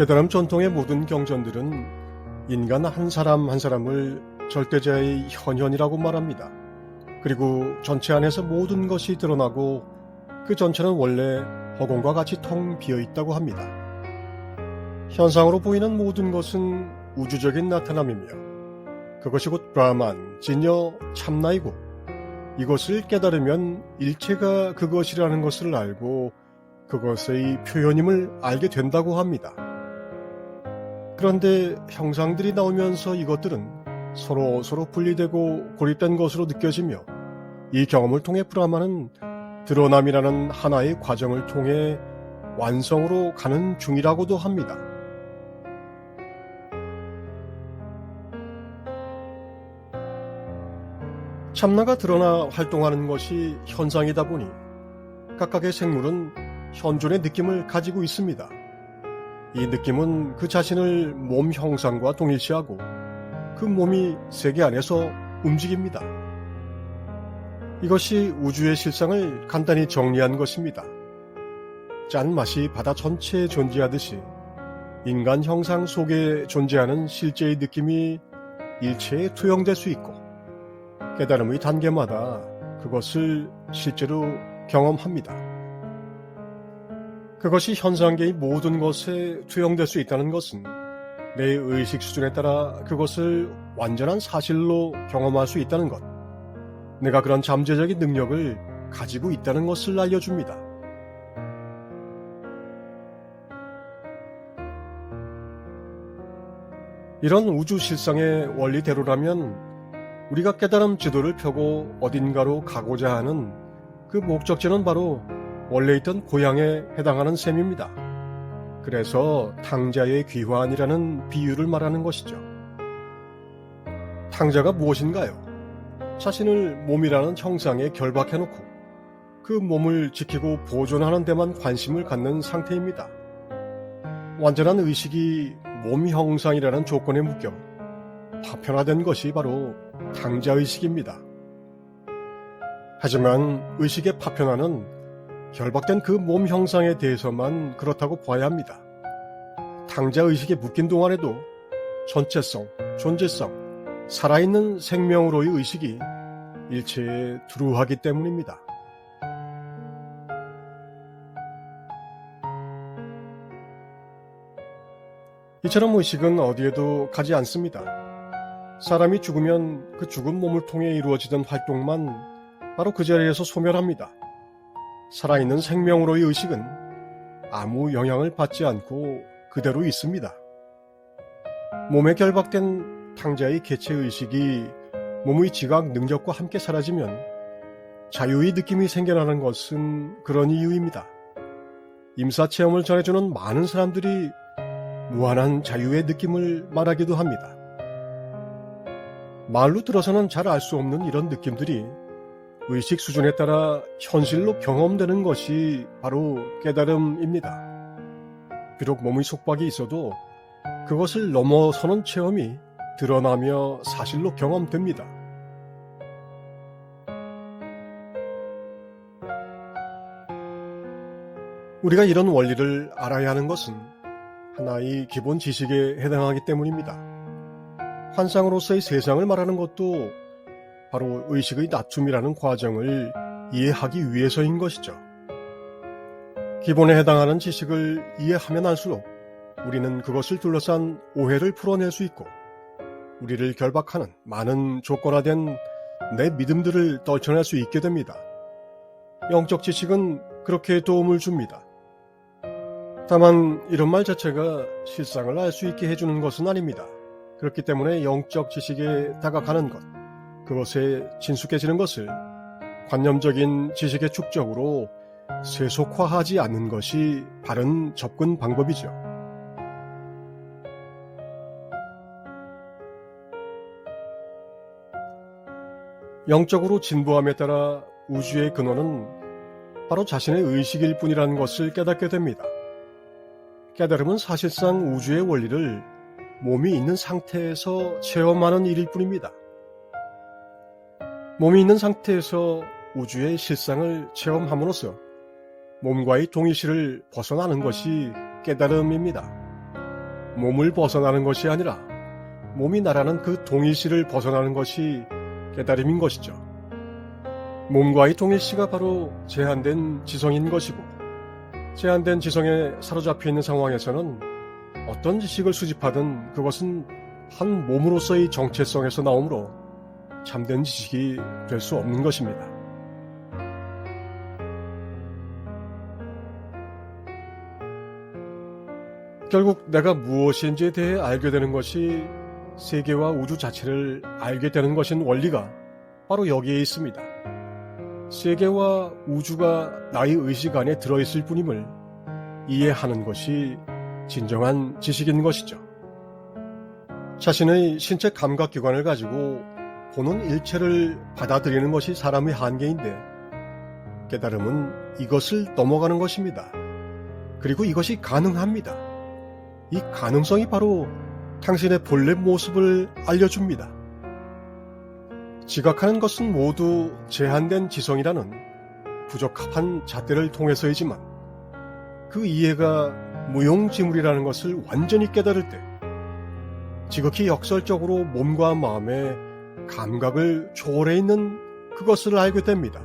깨달음 전통의 모든 경전들은 인간 한 사람 한 사람을 절대자의 현현이라고 말합니다. 그리고 전체 안에서 모든 것이 드러나고 그 전체는 원래 허공과 같이 텅 비어 있다고 합니다. 현상으로 보이는 모든 것은 우주적인 나타남이며 그것이 곧 브라만, 진여, 참나이고 이것을 깨달으면 일체가 그것이라는 것을 알고 그것의 표현임을 알게 된다고 합니다. 그런데 형상들이 나오면서 이것들은 서로 서로 분리되고 고립된 것으로 느껴지며 이 경험을 통해 브라마는 드러남이라는 하나의 과정을 통해 완성으로 가는 중이라고도 합니다. 참나가 드러나 활동하는 것이 현상이다 보니 각각의 생물은 현존의 느낌을 가지고 있습니다. 이 느낌은 그 자신을 몸 형상과 동일시하고 그 몸이 세계 안에서 움직입니다. 이것이 우주의 실상을 간단히 정리한 것입니다. 짠맛이 바다 전체에 존재하듯이 인간 형상 속에 존재하는 실제의 느낌이 일체에 투영될 수 있고 깨달음의 단계마다 그것을 실제로 경험합니다. 그것이 현상계의 모든 것에 투영될 수 있다는 것은 내 의식 수준에 따라 그것을 완전한 사실로 경험할 수 있다는 것. 내가 그런 잠재적인 능력을 가지고 있다는 것을 알려줍니다. 이런 우주 실상의 원리대로라면 우리가 깨달음 지도를 펴고 어딘가로 가고자 하는 그 목적지는 바로 원래 있던 고향에 해당하는 셈입니다. 그래서 탕자의 귀환이라는 비유를 말하는 것이죠. 탕자가 무엇인가요? 자신을 몸이라는 형상에 결박해놓고 그 몸을 지키고 보존하는 데만 관심을 갖는 상태입니다. 완전한 의식이 몸 형상이라는 조건에 묶여 파편화된 것이 바로 탕자의식입니다. 하지만 의식의 파편화는 결박된 그 몸 형상에 대해서만 그렇다고 봐야 합니다. 탕자의식에 묶인 동안에도 전체성, 존재성, 살아있는 생명으로의 의식이 일체에 두루하기 때문입니다. 이처럼 의식은 어디에도 가지 않습니다. 사람이 죽으면 그 죽은 몸을 통해 이루어지던 활동만 바로 그 자리에서 소멸합니다. 살아있는 생명으로의 의식은 아무 영향을 받지 않고 그대로 있습니다. 몸에 결박된 탕자의 개체 의식이 몸의 지각 능력과 함께 사라지면 자유의 느낌이 생겨나는 것은 그런 이유입니다. 임사 체험을 전해주는 많은 사람들이 무한한 자유의 느낌을 말하기도 합니다. 말로 들어서는 잘 알 수 없는 이런 느낌들이 의식 수준에 따라 현실로 경험되는 것이 바로 깨달음입니다. 비록 몸의 속박이 있어도 그것을 넘어서는 체험이 드러나며 사실로 경험됩니다. 우리가 이런 원리를 알아야 하는 것은 하나의 기본 지식에 해당하기 때문입니다. 환상으로서의 세상을 말하는 것도 바로 의식의 낮춤이라는 과정을 이해하기 위해서인 것이죠. 기본에 해당하는 지식을 이해하면 할수록 우리는 그것을 둘러싼 오해를 풀어낼 수 있고 우리를 결박하는 많은 조건화된 내 믿음들을 떨쳐낼 수 있게 됩니다. 영적 지식은 그렇게 도움을 줍니다. 다만 이런 말 자체가 실상을 알 수 있게 해주는 것은 아닙니다. 그렇기 때문에 영적 지식에 다가가는 것, 그것에 친숙해지는 것을 관념적인 지식의 축적으로 세속화하지 않는 것이 바른 접근 방법이죠. 영적으로 진보함에 따라 우주의 근원은 바로 자신의 의식일 뿐이라는 것을 깨닫게 됩니다. 깨달음은 사실상 우주의 원리를 몸이 있는 상태에서 체험하는 일일 뿐입니다. 몸이 있는 상태에서 우주의 실상을 체험함으로써 몸과의 동일시를 벗어나는 것이 깨달음입니다. 몸을 벗어나는 것이 아니라 몸이 나라는 그 동일시를 벗어나는 것이 깨달음인 것이죠. 몸과의 동일시가 바로 제한된 지성인 것이고, 제한된 지성에 사로잡혀 있는 상황에서는 어떤 지식을 수집하든 그것은 한 몸으로서의 정체성에서 나오므로 참된 지식이 될 수 없는 것입니다. 결국 내가 무엇인지에 대해 알게 되는 것이 세계와 우주 자체를 알게 되는 것인 원리가 바로 여기에 있습니다. 세계와 우주가 나의 의식 안에 들어있을 뿐임을 이해하는 것이 진정한 지식인 것이죠. 자신의 신체 감각기관을 가지고 보는 일체를 받아들이는 것이 사람의 한계인데 깨달음은 이것을 넘어가는 것입니다. 그리고 이것이 가능합니다. 이 가능성이 바로 당신의 본래 모습을 알려줍니다. 지각하는 것은 모두 제한된 지성이라는 부적합한 잣대를 통해서이지만 그 이해가 무용지물이라는 것을 완전히 깨달을 때 지극히 역설적으로 몸과 마음의 감각을 초월해 있는 그것을 알게 됩니다.